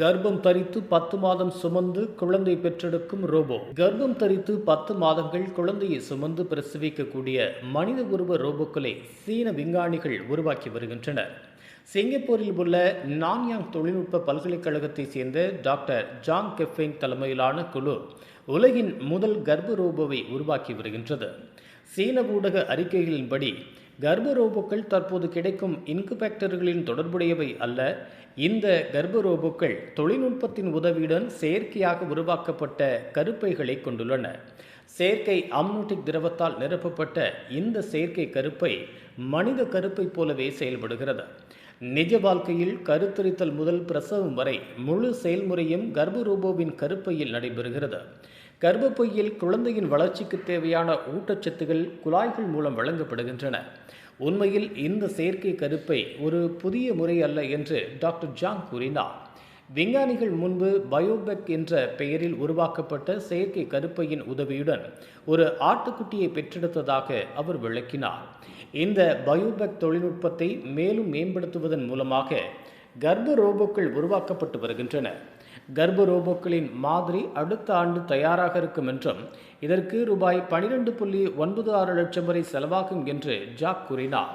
கர்ப்பம் தரித்து பத்து மாதம் சுமந்து குழந்தை பெற்றெடுக்கும் ரோபோ. கர்ப்பம் தரித்து பத்து மாதங்கள் குழந்தையை சுமந்து பிரசவிக்கக்கூடிய மனித உருவ ரோபோக்களை சீன விஞ்ஞானிகள் உருவாக்கி வருகின்றனர். சிங்கப்பூரில் உள்ள நான்யாங் தொழில்நுட்ப பல்கலைக்கழகத்தைச் சேர்ந்த டாக்டர் ஜாங் கெஃபெங் தலைமையிலான குழு உலகின் முதல் கர்ப்ப ரோபோவை உருவாக்கி வருகின்றது. சீன ஊடக அறிக்கைகளின்படி கர்ப்ப ரோபோக்கள் தற்போது கிடைக்கும் இன்குபேக்டர்களின் தொடர்புடையவை அல்ல. இந்த கர்ப்ப ரோபோக்கள் தொழில்நுட்பத்தின் உதவியுடன் செயற்கையாக உருவாக்கப்பட்ட கருப்பைகளை கொண்டுள்ளன. செயற்கை அம்னோட்டிக் திரவத்தால் நிரப்பப்பட்ட இந்த செயற்கை கருப்பை மனித கருப்பை போலவே செயல்படுகிறது. நிஜ வாழ்க்கையில் கருத்தரித்தல் முதல் பிரசவம் வரை முழு செயல்முறையும் கர்ப்பரூபோவின் கருப்பையில் நடைபெறுகிறது. கர்ப்பப்பையில் குழந்தையின் வளர்ச்சிக்கு தேவையான ஊட்டச்சத்துகள் குழாய்கள் மூலம் வழங்கப்படுகின்றன. உண்மையில் இந்த செயற்கை கருப்பை ஒரு புதிய முறை அல்ல என்று டாக்டர் ஜாங் கூறினார். விஞ்ஞானிகள் முன்பு பயோபெக் என்ற பெயரில் உருவாக்கப்பட்ட செயற்கை கருப்பையின் உதவியுடன் ஒரு ஆட்டுக்குட்டியை பெற்றெடுத்ததாக அவர் விளக்கினார். இந்த பயோபெக் தொழில்நுட்பத்தை மேலும் மேம்படுத்துவதன் மூலமாக கர்ப்ப ரோபோக்கள் உருவாக்கப்பட்டு வருகின்றன. கர்ப்ப ரோபோக்களின் மாதிரி அடுத்த ஆண்டு தயாராக இருக்கும் என்றும் இதற்கு ரூபாய் பனிரெண்டு புள்ளி ஒன்பது ஆறு லட்சம் வரை செலவாகும் என்று ஜாக் கூறினார்.